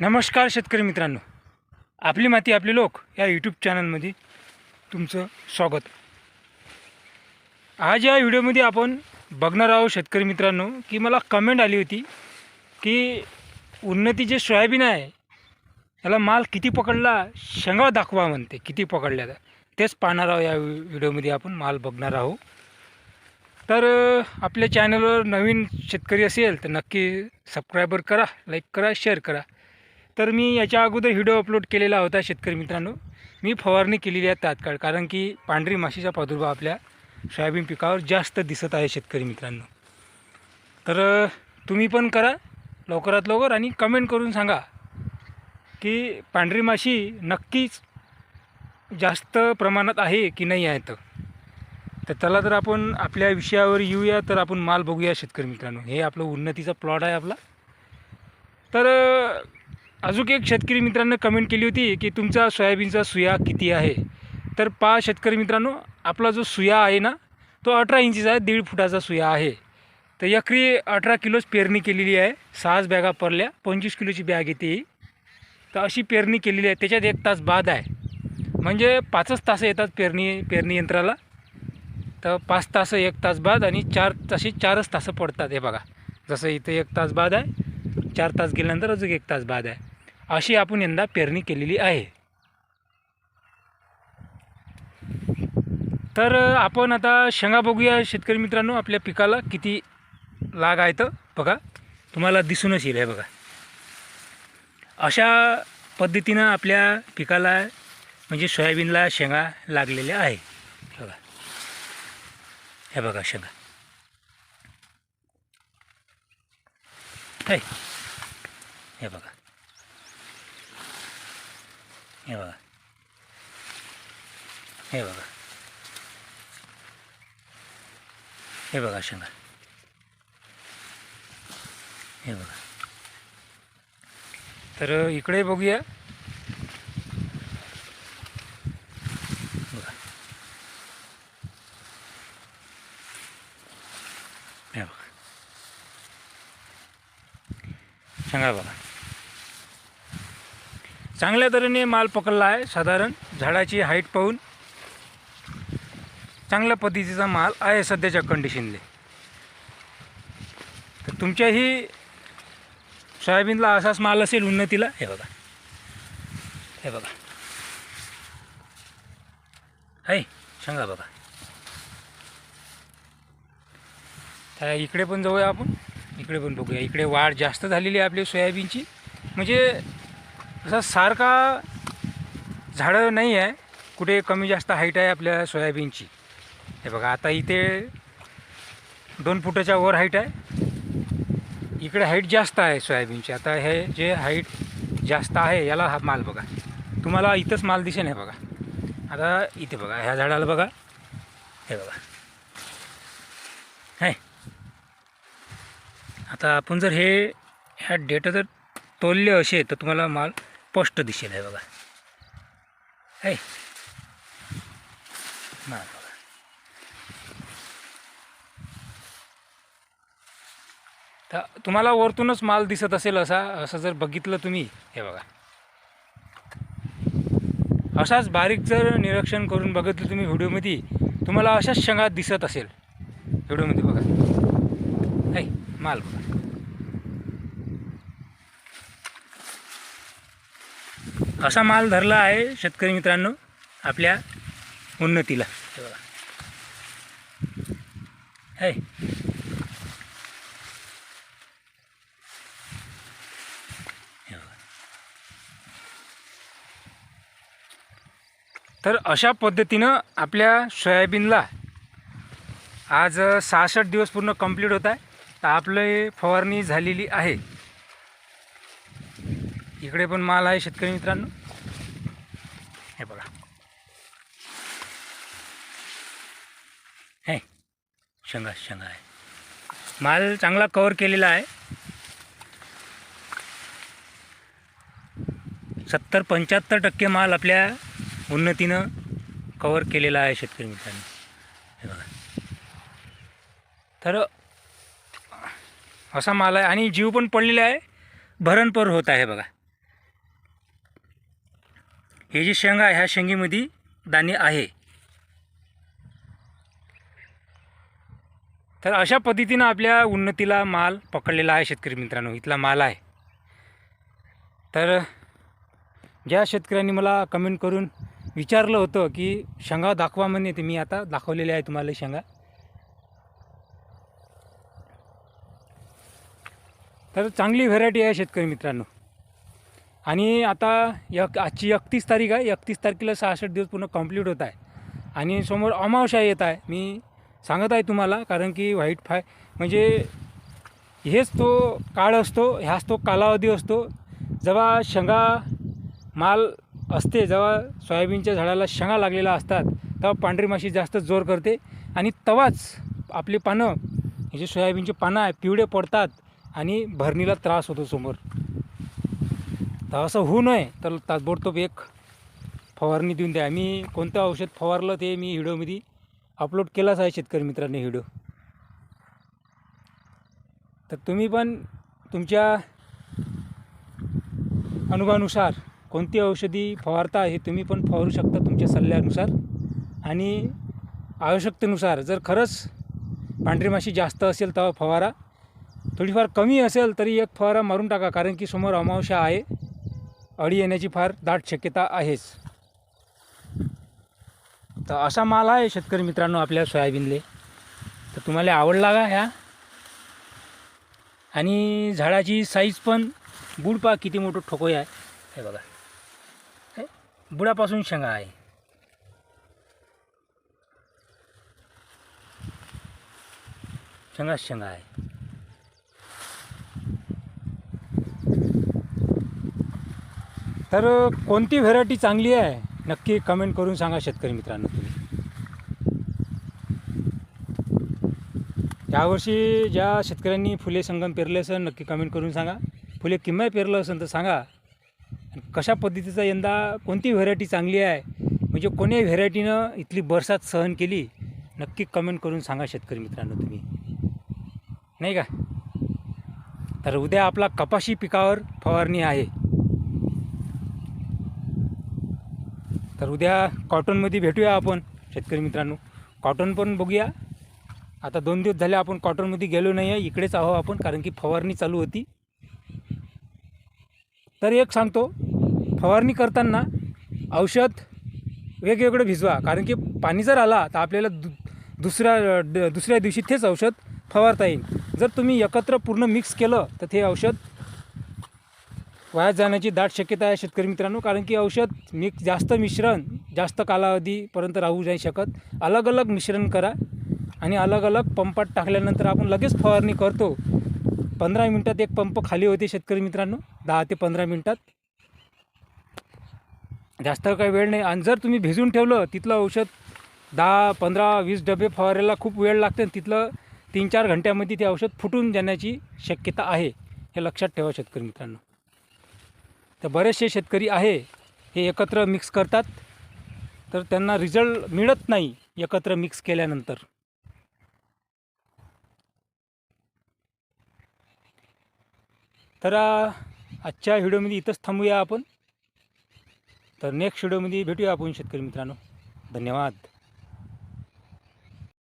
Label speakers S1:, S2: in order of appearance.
S1: नमस्कार शेतकरी मित्रांनो. आपली माती आपले लोक या यूट्यूब चॅनलमध्ये तुमचं स्वागत. आज या व्हिडिओमध्ये आपण बघणार आहोत शेतकरी मित्रांनो की मला कमेंट आली होती की उन्नती जे सोयाबीन आहे याला माल किती पकडला शेंगा दाखवा म्हणते किती पकडल्या तेच पाहणार आहोत या व्हिडिओमध्ये आपण माल बघणार आहोत. तर आपल्या चॅनलवर नवीन शेतकरी असेल तर नक्की सबस्क्रायबर करा लाईक करा शेअर करा. तर मी याच्या अगोदर व्हिडिओ अपलोड केलेला होता शेतकरी मित्रांनो. मी फवारणी केलेली आहे तात्काळ कारण की पांढरी माशीचा प्रादुर्भाव आपल्या सोयाबीन पिकावर जास्त दिसत आहे शेतकरी मित्रांनो. तर तुम्ही पण करा लवकरात लवकर आणि कमेंट करून सांगा की पांढरी माशी नक्कीच जास्त प्रमाणात आहे की नाही आहे तर. तर चला तर आपण आपल्या विषयावर येऊया तर आपण माल बघूया शेतकरी मित्रांनो. हे आपलं उन्नतीचा प्लॉट आहे आपला. तर अजून एक शेतकरी मित्रांनो कमेंट केली होती की तुमचा सोयाबीनचा सुया किती आहे? तर पहा शेतकरी मित्रांनो आपला जो सुया आहे ना तो अठरा इंचीचा आहे दीड फुटाचा सुया आहे. तर एकरी अठरा किलोच पेरणी केलेली आहे सहाच बॅगा पडल्या पंचवीस किलोची बॅग येते ही तर अशी पेरणी केलेली आहे त्याच्यात एक तास बाद आहे. म्हणजे पाचच तास येतात पेरणी पेरणी यंत्राला. तर पाच तास एक तास बाद आणि चार तसे चारच तासं पडतात हे बघा. जसं इथं एक तास बाद आहे चार तास गेल्यानंतर अजून एक तास बाद आहे. अशी आपण यंदा पेरणी केलेली आहे. तर आपण आता शेंगा बघूया शेतकरी मित्रांनो आपल्या पिकाला किती लाग आहे तर. बघा तुम्हाला दिसूनच येईल हे बघा. अशा पद्धतीनं आपल्या पिकाला म्हणजे सोयाबीनला शेंगा लागलेल्या आहे. हे बघा. हे बघा शेंगा. हे. हे बघा. हे बघा. हे बघा. हे बघा शेंगा. हे बघा. तर इकडे बघूया. बघा. हे बघा. शेंगा बघा. चांगल्या तऱ्हेने माल पकडला आहे. साधारण झाडाची हाईट पाहून चांगल्या पद्धतीचा माल आहे सध्याच्या कंडिशनले तर तुमच्याही सोयाबीनला असाच माल असेल उन्नतीला हे बघा. हे बघा. आहे सांगा बघा. तर इकडे पण जाऊया आपण. इकडे पण बघूया. इकडे वाढ जास्त झालेली आहे आपली सोयाबीनची. म्हणजे असा सारखा झाडं नाही आहे. कुठे कमी जास्त हाईट आहे आपल्या सोयाबीनची. हे बघा आता इथे दोन फुटाच्या वर हाईट आहे. इकडे हाईट जास्त आहे सोयाबीनची. आता हे जे हाईट जास्त आहे याला हा माल बघा. तुम्हाला इथंच माल दिसेल हे बघा. आता इथे बघा ह्या झाडाला बघा. हे बघा. आहे आता आपण जर हे ह्या डेटा जर तोलले असे तर तुम्हाला माल स्पष्ट दिसेल आहे बघा. आहे माल बघा. तर तुम्हाला वरतूनच माल दिसत असेल असा असं जर बघितलं तुम्ही हे बघा. असाच बारीक जर निरीक्षण करून बघितलं तुम्ही व्हिडिओमध्ये तुम्हाला अशाच शंगात दिसत असेल. व्हिडिओमध्ये बघा. आहे माल बघा. असा माल धरला आहे शेतकरी मित्रांनो आपल्या उन्नतीला. हे हे. बघा. तर अशा पद्धतीनं आपल्या सोयाबीनला आज सहासष्ट दिवस पूर्ण कंप्लीट होत आहे. तर आपले फवारणी झालेली आहे. इकडे पण माल आहे शेतकरी मित्रांनो. हे बघा. हे शेंगा शेंगा आहे. माल चांगला कवर केलेला आहे. सत्तर पंच्याहत्तर टक्के माल आपल्या उन्नतीनं कवर केलेला आहे शेतकरी मित्रांनो. हे बघा. तर असा माल आहे आणि जीव पण पडलेला आहे. भरणपर होत आहे बघा. हे जी शेंगा आहे ह्या शेंगीमध्ये दाणे आहे. तर अशा पद्धतीनं आपल्या उन्नतीला माल पकडलेला आहे शेतकरी मित्रांनो. इथला माल आहे. तर ज्या शेतकऱ्यांनी मला कमेंट करून विचारलं होतं की शेंगा दाखवा म्हणे ते मी आता दाखवलेले आहे तुम्हाला शेंगा. तर चांगली व्हेरायटी आहे शेतकरी मित्रांनो. आणि आता एक आजची एकतीस तारीख आहे. एकतीस तारखेला सहासष्ट दिवस पूर्ण कंप्लीट होत आहे. आणि समोर अमावस्या येत आहे. मी सांगत आहे तुम्हाला कारण की व्हाईट फाय म्हणजे हेच तो काळ असतो ह्याच तो कालावधी असतो. जेव्हा शेंगा माल असते जेव्हा सोयाबीनच्या झाडाला शेंगा लागलेल्या असतात तेव्हा पांढरी माशी जास्त जोर करते. आणि तेव्हाच आपली पानं हे जे सोयाबीनची पानं आहे पिवळे पडतात आणि भरणीला त्रास होतो समोर. तर असं होऊ नये. तर ताबडतोब एक फवारणी देऊन द्या. मी कोणतं औषध फवारलं ते मी व्हिडिओमध्ये अपलोड केलाच आहे शेतकरी मित्रांनी व्हिडिओ. तर तुम्ही पण तुमच्या अनुभवानुसार कोणती औषधी फवारता हे तुम्ही पण फवारू शकता तुमच्या सल्ल्यानुसार. आणि आवश्यकतेनुसार जर खरंच पांढरी माशी जास्त असेल तर फवारा. थोडीफार कमी असेल तरी एक फवारा मारून टाका कारण की समोर अमावस्या आहे. अळी येण्याची फार दाट शक्यता आहेच. तर असा माल आहे शेतकरी मित्रांनो आपल्या सोयाबीनले. तर तुम्हाला आवडला का ह्या? आणि झाडाची साईज पण बुड पा किती मोठं ठोकोय आहे. हे बघा. बुडापासून शेंगा आहे. शेंगाच शेंगा आहे. तर कोणती व्हेरायटी चांगली आहे? नक्की कमेंट करून सांगा शेतकरी मित्रांनो तुम्ही. यावर्षी ज्या शेतकऱ्यांनी फुले संगम पेरले असेल नक्की कमेंट करून सांगा. फुले किंमत पेरलं असेल तर सांगा. आणि कशा पद्धतीचा यंदा कोणती व्हेरायटी चांगली आहे? म्हणजे कोणी व्हेरायटीनं इथली बरसात सहन केली? नक्की कमेंट करून सांगा शेतकरी मित्रांनो तुम्ही. नाही का? तर उद्या आपला कपाशी पिकावर फवारणी आहे. तर उद्या कॉटनमध्ये भेटूया आपण शेतकरी मित्रांनो. कॉटन पण बघूया. आता दोन दिवस झाले आपण कॉटनमध्ये गेलो नाही आहे इकडेच आहो आपण कारण की फवारणी चालू होती. तर एक सांगतो फवारणी करताना औषध वेगवेगळं भिजवा कारण की पाणी जर आला तर आपल्याला दु दुसऱ्या दुसऱ्या दिवशी तेच औषध फवारता येईल. जर तुम्ही एकत्र पूर्ण मिक्स केलं तर ते औषध वाया जाण्याची दाट शक्यता आहे शेतकरी मित्रांनो कारण की औषध मी जास्त मिश्रण जास्त कालावधीपर्यंत राहू नाही शकत. अलग अलग मिश्रण करा आणि अलग अलग पंपात टाकल्यानंतर आपण लगेच फवारणी करतो. पंधरा मिनटात एक पंप खाली होते शेतकरी मित्रांनो दहा ते पंधरा मिनटात. जास्त काही वेळ नाही. आणि जर तुम्ही भिजून ठेवलं तिथलं औषध दहा पंधरा वीस डबे फवारायला खूप वेळ लागते आणि तिथलं तीन चार घंट्यामध्ये ते औषध फुटून जाण्याची शक्यता आहे हे लक्षात ठेवा शेतकरी मित्रांनो. तर बरेचसे शेतकरी आहे हे एकत्र मिक्स करतात. तर त्यांना रिझल्ट मिळत नाही एकत्र मिक्स केल्यानंतर. तर आजच्या व्हिडिओमध्ये इथंच थांबूया आपण. तर नेक्स्ट व्हिडिओमध्ये भेटूया आपण शेतकरी मित्रांनो. धन्यवाद.